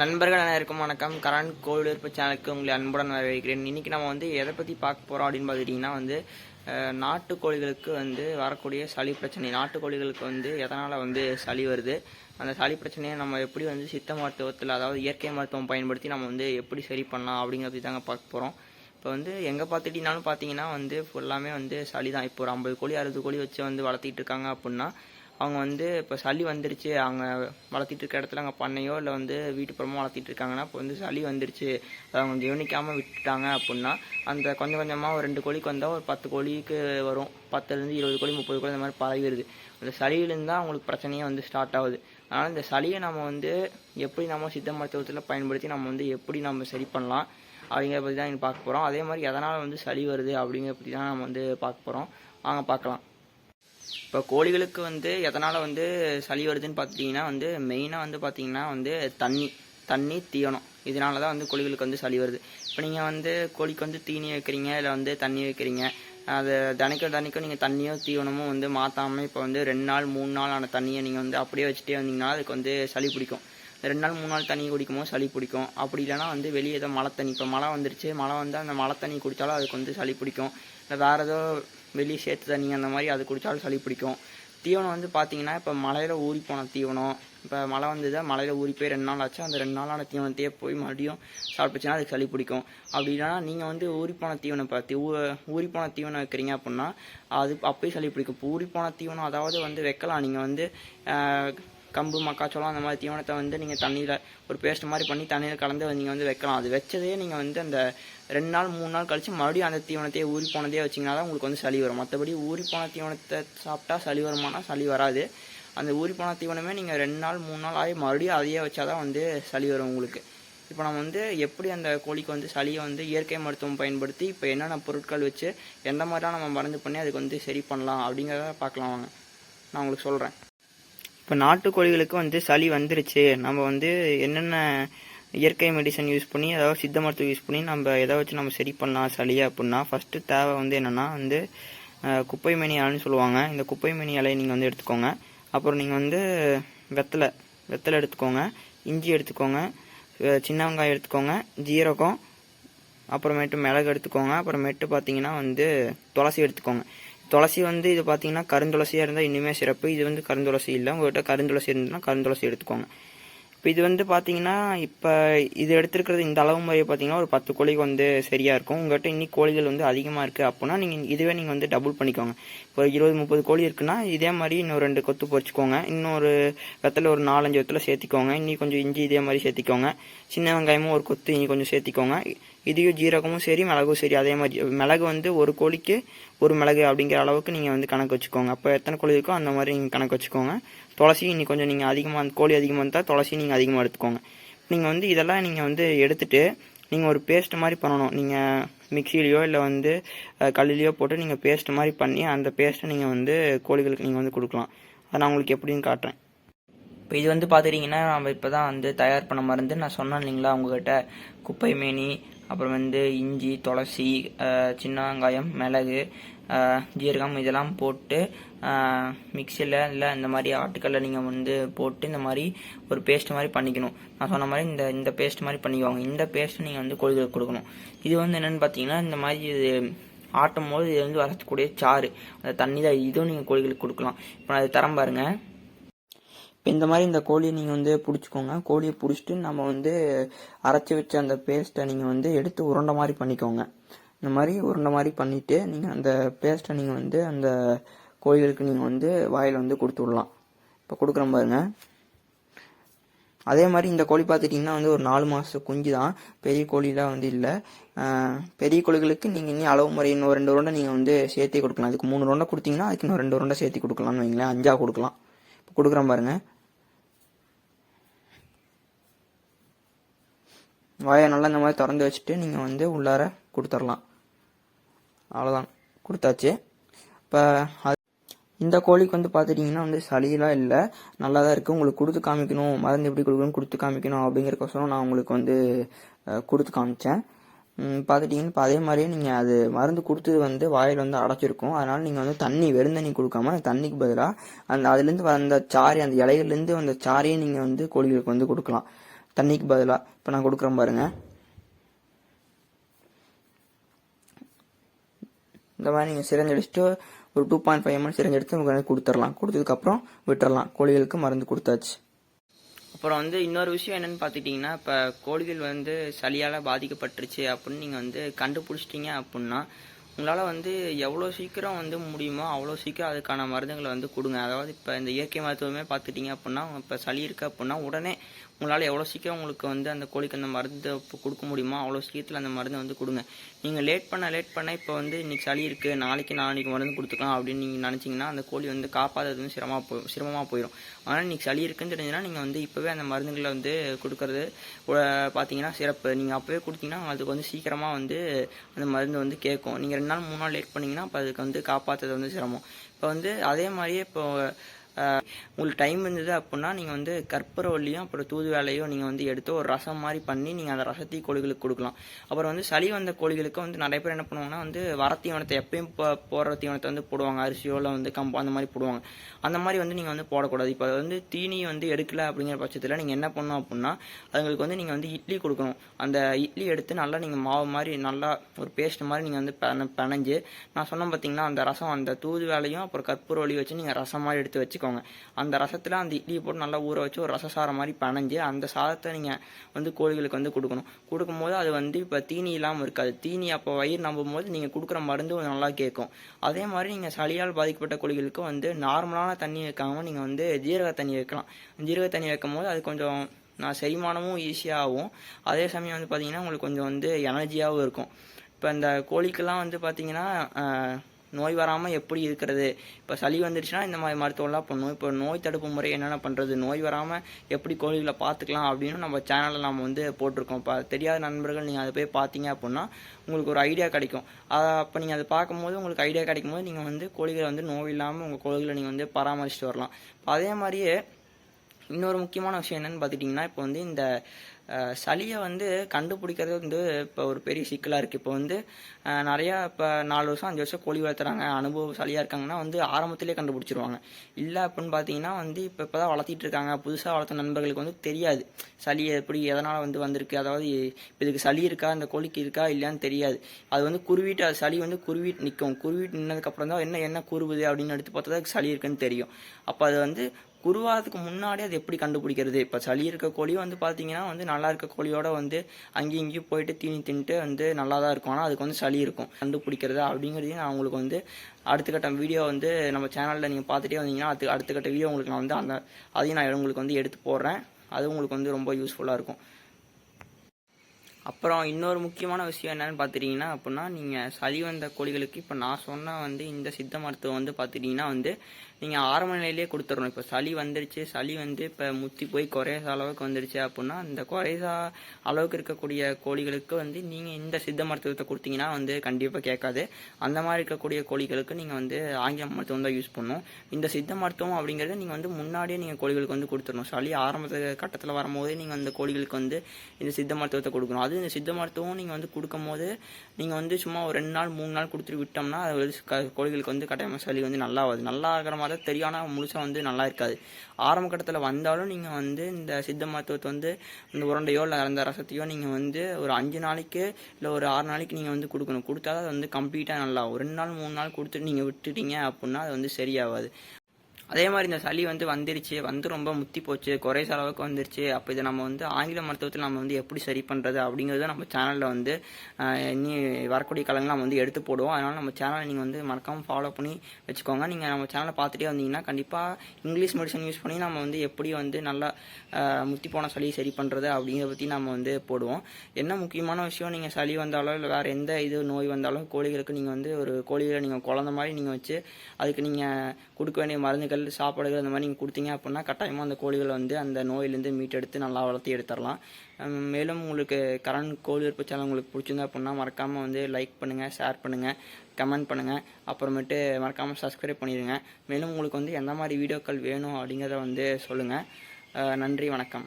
நண்பர்கள் அனைவருக்கும் வணக்கம். கரண் கோவிலிருப்பு சேனலுக்கு உங்களை அன்புடன் வரவேற்கிறேன். இன்னைக்கு நம்ம வந்து எதை பற்றி பார்க்க போகிறோம் அப்படின்னு பார்த்துட்டிங்கன்னா வந்து நாட்டுக்கோழிகளுக்கு வந்து வரக்கூடிய சளி பிரச்சனை. நாட்டுக்கோழிகளுக்கு வந்து எதனால் வந்து சளி வருது? அந்த சளி பிரச்சனையை நம்ம எப்படி வந்து சித்த மருத்துவத்தில் அதாவது இயற்கை மருத்துவம் பயன்படுத்தி நம்ம வந்து எப்படி சரி பண்ணலாம் அப்படிங்கிறத தாங்க பார்க்க போகிறோம் இப்போ வந்து எங்கே பார்த்துட்டிங்கனாலும் பார்த்தீங்கன்னா வந்து ஃபுல்லாமே வந்து சளி தான் இப்போ ஒரு ஐம்பது கோழி அறுபது கோழி வச்சு வந்து வளர்த்திட்டு இருக்காங்க அப்படின்னா அவங்க வந்து இப்போ சளி வந்துருச்சு அவங்க வளர்த்திட்டு இருக்க இடத்துல அங்கே பண்ணையோ இல்லை வந்து வீட்டுப்புறமோ வளர்த்திட்டு இருக்காங்கன்னா இப்போ வந்து சளி வந்துருச்சு. அதை அவங்க கவனிக்காமல் விட்டுட்டாங்க அப்படின்னா அந்த கொஞ்சம் கொஞ்சமாக ஒரு ரெண்டு கோழிக்கு வந்தால் ஒரு பத்து கோழிக்கு வரும். பத்துலேருந்து இருபது கோழி முப்பது கோழி இந்த மாதிரி பரவிடுது. அந்த சளியிலேருந்து தான் அவங்களுக்கு பிரச்சனையே வந்து ஸ்டார்ட் ஆகுது. அதனால் இந்த சளியை நம்ம வந்து எப்படி நம்ம சித்த மருத்துவத்தில் பயன்படுத்தி நம்ம வந்து எப்படி நம்ம சரி பண்ணலாம் அப்படிங்கிற பற்றி தான் இங்கே பார்க்க போகிறோம் அதே மாதிரி எதனால் வந்து சளி வருது அப்படிங்கிற பற்றி தான் நம்ம வந்து பார்க்க போகிறோம் வாங்க பார்க்கலாம். இப்போ கோழிகளுக்கு வந்து எதனால் வந்து சளி வருதுன்னு பார்த்துட்டிங்கன்னா வந்து மெயினாக வந்து பார்த்தீங்கன்னா வந்து தண்ணி தண்ணி தீவனம். இதனால தான் வந்து கோழிகளுக்கு வந்து சளி வருது. இப்போ நீங்கள் வந்து கோழிக்கு வந்து தீனி வைக்கிறீங்க இல்லை வந்து தண்ணி வைக்கிறீங்க அது தினைக்கும் தினைக்கும் நீங்கள் தண்ணியோ தீவனமும் வந்து மாற்றாமல் இப்போ வந்து ரெண்டு நாள் மூணு நாள் ஆன தண்ணியை நீங்கள் வந்து அப்படியே வச்சுட்டே வந்தீங்கன்னா அதுக்கு வந்து சளி பிடிக்கும். ரெண்டு நாள் மூணு நாள் தண்ணி குடிக்கும்போது சளி பிடிக்கும். அப்படி இல்லைனா வந்து வெளியே ஏதோ மழை தண்ணி இப்போ மழை வந்துருச்சு மழை வந்து அந்த மழை தண்ணி குடித்தாலும் அதுக்கு வந்து சளி பிடிக்கும். இல்லை வேறு ஏதோ வெளியே சேர்த்து தண்ணி அந்த மாதிரி அது குடித்தாலும் சளி பிடிக்கும். தீவனம் வந்து பார்த்தீங்கன்னா இப்போ மலையில் ஊறி போன தீவனம் இப்போ மழை வந்தது மலையில் ஊறி போய் ரெண்டு நாள் ஆச்சு அந்த ரெண்டு நாளான தீவனத்தையே போய் மறுபடியும் சாப்பிட்டுச்சுன்னா அதுக்கு சளி பிடிக்கும். அப்படி இல்லைன்னா நீங்கள் வந்து ஊறி போன தீவனம் பார்த்து ஊ ஊறி போன தீவனம் வைக்கிறீங்க அப்படின்னா அது அப்போயும் சளி பிடிக்கும். இப்போ ஊறி போன தீவனம் அதாவது வந்து வைக்கலாம். நீங்கள் வந்து கம்பு மக்காச்சோளம் அந்த மாதிரி தீவனத்தை வந்து நீங்கள் தண்ணியில் ஒரு பேஸ்ட் மாதிரி பண்ணி தண்ணியில் கலந்து நீங்கள் வந்து வைக்கலாம். அது வச்சதே நீங்கள் வந்து அந்த ரெண்டு நாள் மூணு நாள் கழித்து மறுபடியும் அந்த தீவனத்தையே ஊறி போனதே வச்சிங்கன்னா தான் உங்களுக்கு வந்து சளி வரும். மற்றபடி ஊறி போன தீவனத்தை சாப்பிட்டா சளி வருமானா சளி வராது. அந்த ஊறி போன தீவனமே நீங்கள் ரெண்டு நாள் மூணு நாள் ஆகி மறுபடியும் அதையே வச்சாதான் வந்து சளி வரும் உங்களுக்கு. இப்போ நம்ம வந்து எப்படி அந்த கோழிக்கு வந்து சளியை வந்து இயற்கை மருத்துவம் பயன்படுத்தி இப்போ என்னென்ன பொருட்கள் வச்சு எந்த மாதிரிலாம் நம்ம மருந்து பண்ணி அதுக்கு வந்து சரி பண்ணலாம் அப்படிங்கிறத பார்க்கலாம் வாங்க. நான் உங்களுக்கு சொல்கிறேன் இப்போ நாட்டுக்கோழிகளுக்கு வந்து சளி வந்துருச்சு. நம்ம வந்து என்னென்ன இயற்கை மெடிசன் யூஸ் பண்ணி அதாவது சித்த மருத்துவம் யூஸ் பண்ணி நம்ம எதை வச்சு நம்ம சரி பண்ணலாம் சளியை அப்படின்னா ஃபஸ்ட்டு தேவை வந்து என்னென்னா வந்து அஹ், குப்பை சொல்லுவாங்க. இந்த குப்பை மேனி இலையை நீங்கள் வந்து எடுத்துக்கோங்க. அப்புறம் நீங்கள் வந்து வெத்தலை வெத்தலை எடுத்துக்கோங்க. இஞ்சி எடுத்துக்கோங்க. சின்ன வெங்காயம் எடுத்துக்கோங்க. ஜீரகம் அப்புறமேட்டு மிளகு எடுத்துக்கோங்க. அப்புறமேட்டு பார்த்தீங்கன்னா வந்து துளசி எடுத்துக்கோங்க. துளசி வந்து இது பார்த்தீங்கன்னா கருந்துளசியாக இருந்தால் இன்னுமே சிறப்பு. இது வந்து கருந்துளசி இல்லை. உங்கள்கிட்ட கருந்துளசி இருந்ததுன்னா கருந்துளசி எடுத்துக்கோங்க. இது வந்து பார்த்தீங்கன்னா இப்போ இது எடுத்துருக்கிறது இந்த அளவு முறையை பார்த்தீங்கன்னா ஒரு பத்து கோழிக்கு வந்து சரியாக இருக்கும். உங்கள்கிட்ட இன்னி கோழிகள் வந்து அதிகமாக இருக்குது அப்படின்னா நீங்கள் இதுவே நீங்கள் வந்து டபுள் பண்ணிக்கோங்க. இப்போ ஒரு இருபது முப்பது கோழி இருக்குன்னா இதே மாதிரி இன்னும் ரெண்டு கொத்து பொறிச்சிக்கோங்க. இன்னொரு வெத்தில் ஒரு நாலஞ்சு வெத்தில் சேர்த்திக்கோங்க. இன்னி கொஞ்சம் இஞ்சி இதே மாதிரி சேர்த்திக்கோங்க. சின்ன வெங்காயமும் ஒரு கொத்து இனி கொஞ்சம் சேர்த்திக்கோங்க. இதையும் ஜீரகமும் சரி மிளகும் சரி அதே மாதிரி. மிளகு வந்து ஒரு கோழிக்கு ஒரு மிளகு அப்படிங்கிற அளவுக்கு நீங்கள் வந்து கணக்கு வச்சுக்கோங்க. அப்போ எத்தனை கோழி இருக்கோ அந்த மாதிரி நீங்கள் கணக்கு வச்சுக்கோங்க. துளசி இன்றைக்கி கொஞ்சம் நீங்கள் அதிகமாக கோழி அதிகமாக இருந்தால் துளசி நீங்கள் அதிகமாக எடுத்துக்கோங்க. நீங்கள் வந்து இதெல்லாம் நீங்கள் வந்து எடுத்துகிட்டு நீங்கள் ஒரு பேஸ்ட் மாதிரி பண்ணணும். நீங்கள் மிக்சிலேயோ இல்லை வந்து கல்லுலேயோ போட்டு நீங்கள் பேஸ்ட் மாதிரி பண்ணி அந்த பேஸ்ட்டை நீங்கள் வந்து கோழிகளுக்கு நீங்கள் வந்து கொடுக்கலாம். அதை நான் உங்களுக்கு எப்படின்னு காட்டுறேன். இப்போ இது வந்து பார்த்துட்டிங்கன்னா நம்ம இப்போ தான் வந்து தயார் பண்ண மருந்து நான் சொன்னேன் இல்லைங்களா உங்ககிட்ட குப்பை மேனி அப்புறம் வந்து இஞ்சி துளசி சின்ன வெங்காயம் மிளகு ஜீரகம் இதெல்லாம் போட்டு மிக்சியில் இல்லை இந்த மாதிரி ஆட்டுக்கல்ல நீங்கள் வந்து போட்டு இந்த மாதிரி ஒரு பேஸ்ட் மாதிரி பண்ணிக்கணும். நான் சொன்ன மாதிரி இந்த இந்த பேஸ்ட் மாதிரி பண்ணிக்குவாங்க இந்த பேஸ்ட்டு நீங்கள் வந்து கோழிகளுக்கு கொடுக்கணும். இது வந்து என்னென்னு பார்த்தீங்கன்னா இந்த மாதிரி இது ஆட்டும் போது இது வந்து வரக்கூடிய சாறு. அந்த தண்ணி தான் இதுவும் நீங்கள் கோழிகளுக்கு கொடுக்கலாம். இப்போ நான் அது தரம் பாருங்கள் இப்போ இந்த மாதிரி இந்த கோழியை நீங்கள் வந்து பிடிச்சிக்கோங்க. கோழியை பிடிச்சிட்டு நம்ம வந்து அரைச்சி வச்ச அந்த பேஸ்ட்டை நீங்கள் வந்து எடுத்து உருண்டை மாதிரி பண்ணிக்கோங்க. இந்த மாதிரி உருண்டை மாதிரி பண்ணிவிட்டு நீங்கள் அந்த பேஸ்ட்டை நீங்கள் வந்து அந்த கோழிகளுக்கு நீங்கள் வந்து வாயில் வந்து கொடுத்து விடலாம். இப்போ கொடுக்குறோம் பாருங்க. அதே மாதிரி இந்த கோழி பார்த்துட்டிங்கன்னா வந்து ஒரு நாலு மாதம் குஞ்சு தான் பெரிய கோழிலாம் வந்து இல்லை. பெரிய கோழிகளுக்கு நீங்கள் இன்னும் அளவு முறை இன்னும் ரெண்டு உருண்டை நீங்கள் வந்து சேர்த்தே கொடுக்கலாம். அதுக்கு மூணு உருண்டை கொடுத்தீங்கன்னா அதுக்கு இன்னும் ரெண்டு உருண்டை சேர்த்து கொடுக்கலாம்னு வைங்களேன். அஞ்சா கொடுக்கலாம். இப்போ கொடுக்குறேன் பாருங்கள் வாயை நல்லா இந்த மாதிரி திறந்து வச்சுட்டு நீங்கள் வந்து உள்ளார கொடுத்துடலாம். அவ்வளோதான் கொடுத்தாச்சு. இப்போ அது இந்த கோழிக்கு வந்து பார்த்துட்டிங்கன்னா வந்து சளியெல்லாம் இல்லை. நல்லா தான் இருக்குது உங்களுக்கு கொடுத்து காமிக்கணும். மருந்து எப்படி கொடுக்கணும் கொடுத்து காமிக்கணும் அப்படிங்கிறக்கோசரம் நான் உங்களுக்கு வந்து கொடுத்து காமிச்சேன். பார்த்துட்டிங்கன்னா இப்போ அதே மாதிரியே நீங்கள் அது மருந்து கொடுத்தது வந்து வாயில் வந்து அடைச்சிருக்கும். அதனால் நீங்கள் வந்து தண்ணி வெறும் தண்ணி கொடுக்காம தண்ணிக்கு பதிலாக அந்த அதுலேருந்து வந்த சாரி அந்த இலைகள்லேருந்து வந்த சாரியை நீங்கள் வந்து கோழிகளுக்கு வந்து கொடுக்கலாம். தண்ணிக்கு பதிலாக இப்போ நான் கொடுக்குறேன் பாருங்கள் இந்த மாதிரி நீங்கள் சிரஞ்சடிச்சுட்டு ஒரு two point five ML syringe உங்களுக்கு கொடுத்துடலாம். கொடுத்ததுக்கப்புறம் விட்டுறலாம். கோழிகளுக்கு மருந்து கொடுத்தாச்சு. அப்புறம் வந்து இன்னொரு விஷயம் என்னன்னு பார்த்துட்டிங்கன்னா இப்போ கோழிகள் வந்து சளியால் பாதிக்கப்பட்டுருச்சு அப்படின்னு நீங்கள் வந்து கண்டுபிடிச்சிட்டிங்க அப்படின்னா உங்களால் வந்து எவ்வளோ சீக்கிரம் வந்து முடியுமோ அவ்வளோ சீக்கிரம் அதுக்கான மருந்துகளை வந்து கொடுங்க. அதாவது இப்போ இந்த இயற்கை மருத்துவமே பார்த்துட்டிங்க அப்படின்னா இப்போ சளி இருக்குது அப்படின்னா உடனே உங்களால் எவ்வளோ சீக்கிரம் உங்களுக்கு வந்து அந்த கோழிக்கு அந்த மருந்து இப்போ கொடுக்க முடியுமோ அவ்வளோ சீக்கிரத்தில் அந்த மருந்தை வந்து கொடுங்க. நீங்கள் லேட் பண்ண லேட் பண்ண இப்போ வந்து இன்றைக்கி சளி இருக்குது நாளைக்கு நாளைக்கு மருந்து கொடுத்துக்கலாம் அப்படின்னு நீங்கள் நினச்சிங்கன்னா அந்த கோழி வந்து காப்பாற்றுறது வந்து சிரமமாக போய் சிரமமாக போயிடும் ஆனால் இன்றைக்கி சளி இருக்குன்னு தெரிஞ்சுன்னா நீங்கள் வந்து இப்போவே அந்த மருந்துகளை வந்து கொடுக்கறது பார்த்தீங்கன்னா சிறப்பு. நீங்கள் அப்போவே கொடுத்தீங்கன்னா அதுக்கு வந்து சீக்கிரமாக வந்து அந்த மருந்து வந்து கேட்கும். நீங்கள் ரெண்டு நாள் மூணு நாள் லேட் பண்ணிங்கன்னா அப்போ அதுக்கு வந்து காப்பாற்றுறது வந்து சிரமம். இப்போ வந்து அதே மாதிரியே இப்போ உங்களுக்கு டைம் இருந்தது அப்படின்னா நீங்கள் வந்து கற்பூரவல்லியும் அப்புறம் தூதுவளையும் நீங்கள் வந்து எடுத்து ஒரு ரசம் மாதிரி பண்ணி நீங்கள் அந்த ரசத்தையும் கோழிகளுக்கு கொடுக்கலாம். அப்புறம் வந்து சளி வந்த கோழிகளுக்கு வந்து நிறைய பேர் என்ன பண்ணுவாங்கன்னா வந்து வர தீவனத்தை எப்பயும் போ போடுற தீவனத்தை வந்து போடுவாங்க. அரிசியோவில் வந்து கம்பு அந்த மாதிரி போடுவாங்க. அந்த மாதிரி வந்து நீங்கள் வந்து போடக்கூடாது. இப்போ வந்து தீனி வந்து எடுக்கல அப்படிங்கிற பட்சத்தில் நீங்கள் என்ன பண்ணணும் அப்படின்னா அதுங்களுக்கு வந்து நீங்கள் வந்து இட்லி கொடுக்கணும். அந்த இட்லி எடுத்து நல்லா நீங்கள் மாவு மாதிரி நல்லா ஒரு பேஸ்ட் மாதிரி நீங்கள் வந்து பெனஞ்சு நான் சொன்னேன் பார்த்தீங்கன்னா அந்த ரசம் அந்த தூது வேலையும் அப்புறம் கற்பூரவல்லி வச்சு நீங்கள் ரசம் மாதிரி எடுத்து வச்சுக்கோங்க. அந்த ரசத்தில் அந்த இட்லியை போட்டு நல்லா ஊற வச்சு ஒரு ரசசாரம் மாதிரி பனைஞ்சு அந்த சாதத்தை நீங்கள் வந்து கோழிகளுக்கு வந்து கொடுக்கணும். கொடுக்கும்போது அது வந்து இப்போ தீனி இல்லாமல் இருக்காது. தீனி அப்போ வயிறு நம்பும் போது நீங்கள் கொடுக்குற மருந்து நல்லா கேட்கும். அதே மாதிரி நீங்கள் சளியால் பாதிக்கப்பட்ட கோழிகளுக்கு வந்து நார்மலான தண்ணி வைக்காமல் நீங்கள் வந்து ஜீரக தண்ணி வைக்கலாம். ஜீரக தண்ணி வைக்கும் போது அது கொஞ்சம் நான் செரிமானமும் ஈஸியாகவும் அதே சமயம் வந்து பார்த்தீங்கன்னா உங்களுக்கு கொஞ்சம் வந்து எனர்ஜியாகவும் இருக்கும். இப்போ இந்த கோழிக்கெல்லாம் வந்து பார்த்தீங்கன்னா நோய் வராமல் எப்படி இருக்கிறது? இப்போ சளி வந்துருச்சுன்னா இந்த மாதிரி மருத்துவம்லாம் பண்ணும். இப்போ நோய் தடுப்பு முறை என்னென்ன பண்ணுறது நோய் வராமல் எப்படி கோழிகளை பார்த்துக்கலாம் அப்படின்னு நம்ம சேனலில் நம்ம வந்து போட்டிருக்கோம். இப்போ தெரியாத நண்பர்கள் நீங்கள் அதை போய் பார்த்தீங்க அப்படின்னா உங்களுக்கு ஒரு ஐடியா கிடைக்கும். அதை அப்போ நீங்கள் அதை பார்க்கும்போது உங்களுக்கு ஐடியா கிடைக்கும் போது நீங்கள் வந்து கோழிகளை வந்து நோய் இல்லாமல் உங்கள் கோழிகளை நீங்கள் வந்து பராமரிச்சுட்டு வரலாம். இப்போ அதே மாதிரியே இன்னொரு முக்கியமான விஷயம் என்னென்னு பார்த்துட்டிங்கன்னா இப்போ வந்து இந்த சளியை வந்து கண்டுபிடிக்கிறது வந்து இப்போ ஒரு பெரிய சிக்கலாக இருக்குது இப்போ வந்து நிறையா இப்போ நாலு வருஷம் அஞ்சு வருஷம் கோழி வளர்த்துறாங்க. அனுபவம் சளியாக இருக்காங்கன்னா வந்து ஆரம்பத்திலே கண்டுபிடிச்சிருவாங்க. இல்லை அப்படின்னு பார்த்தீங்கன்னா வந்து இப்போ இப்போ தான் வளர்த்திட்டு இருக்காங்க. புதுசாக வளர்த்த நண்பர்களுக்கு வந்து தெரியாது. சளி எப்படி எதனால் வந்து வந்திருக்கு? அதாவது இதுக்கு சளி இருக்கா? இந்த கோழிக்கு இருக்கா? இல்லையான்னு தெரியாது. அது வந்து குருவிட்டு அது சளி வந்து குருவிட்டு நிற்கும் குருவிட்டு நின்னதுக்கப்புறம் தான் என்ன என்ன குருவுது அப்படின்னு எடுத்து பார்த்தா தான் சளி இருக்குன்னு தெரியும். அப்போ அது வந்து குருவாகிறதுக்கு முன்னாடி அது எப்படி கண்டுபிடிக்கிறது? இப்போ சளி இருக்க கோழி வந்து பார்த்தீங்கன்னா வந்து நல்லா இருக்க கோழியோட வந்து அங்கேயும் இங்கேயும் போயிட்டு தீனி தின்ட்டு வந்து நல்லா தான் இருக்கும். ஆனால் அதுக்கு வந்து சளி இருக்கும். கண்டுபிடிக்கிறது அப்படிங்கிறதையும் நான் உங்களுக்கு வந்து அடுத்த கட்ட வீடியோ வந்து நம்ம சேனலில் நீங்கள் பார்த்துட்டே வந்தீங்கன்னா அது அடுத்த கட்ட வீடியோ உங்களுக்கு நான் வந்து அந்த அதையும் நான் உங்களுக்கு வந்து எடுத்து போடுறேன். அது உங்களுக்கு வந்து ரொம்ப யூஸ்ஃபுல்லாக இருக்கும். அப்புறம் இன்னொரு முக்கியமான விஷயம் என்னன்னு பார்த்துட்டிங்கன்னா அப்படின்னா நீங்கள் சளி வந்த கோழிகளுக்கு இப்போ நான் சொன்ன வந்து இந்த சித்த மருத்துவம் வந்து பார்த்துட்டிங்கன்னா வந்து நீங்கள் ஆரம்ப நிலையிலேயே கொடுத்துடணும் இப்போ சளி வந்துருச்சு சளி வந்து இப்போ முத்தி போய் குறைய அளவுக்கு வந்துருச்சு அப்படின்னா இந்த குறைசா அளவுக்கு இருக்கக்கூடிய கோழிகளுக்கு வந்து நீங்கள் இந்த சித்த மருத்துவத்தை கொடுத்தீங்கன்னா வந்து கண்டிப்பாக கேட்காது. அந்த மாதிரி இருக்கக்கூடிய கோழிகளுக்கு நீங்கள் வந்து ஆங்கில மருத்துவம் தான் யூஸ் பண்ணணும். இந்த சித்த மருத்துவம் அப்படிங்கிறது நீங்கள் வந்து முன்னாடியே நீங்கள் கோழிகளுக்கு வந்து கொடுத்துடணும். சளி ஆரம்ப கட்டத்தில் வரும்போதே நீங்கள் அந்த கோழிகளுக்கு வந்து இந்த சித்த மருத்துவத்தை கொடுக்கணும். அது இந்த சித்த மருத்துவம் நீங்கள் வந்து கொடுக்கும்போது நீங்கள் வந்து சும்மா ஒரு ரெண்டு நாள் மூணு நாள் கொடுத்துட்டு விட்டோம்னா அது க- கோழிகளுக்கு வந்து கட்டாயமாக சளி வந்து நல்லா ஆகுது நல்லா ஆகிற மாதிரி தான் தெரியும் முழுசாக வந்து நல்லா இருக்காது. ஆரம்ப கட்டத்தில் வந்தாலும் நீங்கள் வந்து இந்த சித்த மருத்துவத்தை வந்து இந்த உருண்டையோ இல்லை அந்த ரசத்தையோ நீங்கள் வந்து ஒரு அஞ்சு நாளைக்கு இல்லை ஒரு ஆறு நாளைக்கு நீங்கள் வந்து கொடுக்கணும். கொடுத்தா தான் அது வந்து கம்ப்ளீட்டாக நல்லா ஒரு ரெண்டு நாள் மூணு நாள் கொடுத்துட்டு நீங்கள் விட்டுட்டீங்க அப்படின்னா அது வந்து சரியாகாது. அதே மாதிரி இந்த சளி வந்து வந்துருச்சு வந்து ரொம்ப முத்தி போச்சு குறைச அளவுக்கு வந்துருச்சு. அப்போ இதை நம்ம வந்து ஆங்கில மருத்துவத்தில் நம்ம வந்து எப்படி சரி பண்ணுறது அப்படிங்கிறத நம்ம சேனலில் வந்து ஆஹ், இனி வரக்கூடிய காலங்கள் நம்ம வந்து எடுத்து போடுவோம். அதனால் நம்ம சேனலை நீங்கள் வந்து மறக்காமல் ஃபாலோ பண்ணி வச்சுக்கோங்க. நீங்கள் நம்ம சேனலை பார்த்துட்டே வந்தீங்கன்னா கண்டிப்பாக இங்கிலீஷ் மெடிசன் யூஸ் பண்ணி நம்ம வந்து எப்படி வந்து நல்லா முத்தி போன சளி சரி பண்ணுறது அப்படிங்கிறத பற்றி நம்ம வந்து போடுவோம். என்ன முக்கியமான விஷயம்? நீங்கள் சளி வந்தாலோ இல்லை வேறு எந்த இது நோய் வந்தாலும் கோழிகளுக்கு நீங்கள் வந்து ஒரு கோழிகளை நீங்கள் குழந்த மாதிரி நீங்கள் வச்சு அதுக்கு நீங்கள் கொடுக்க வேண்டிய மருந்துகள் சாப்பாடுகள் அந்த மாதிரி நீங்கள் கொடுத்தீங்க அப்படின்னா கட்டாயமாக அந்த கோழிகளை வந்து அந்த நோயிலேருந்து மீட்டெடுத்து நல்லா வளர்த்தி எடுத்துடலாம். மேலும் உங்களுக்கு கரண்ட் கோழி உற்பத்தி சேனல் உங்களுக்கு பிடிச்சிருந்தா அப்படின்னா மறக்காமல் வந்து லைக் பண்ணுங்கள் ஷேர் பண்ணுங்கள் கமெண்ட் பண்ணுங்கள் அப்புறமேட்டு மறக்காமல் சப்ஸ்கிரைப் பண்ணிடுங்க. மேலும் உங்களுக்கு வந்து எந்த மாதிரி வீடியோக்கள் வேணும் அப்படிங்கிறத வந்து சொல்லுங்கள் நன்றி வணக்கம்.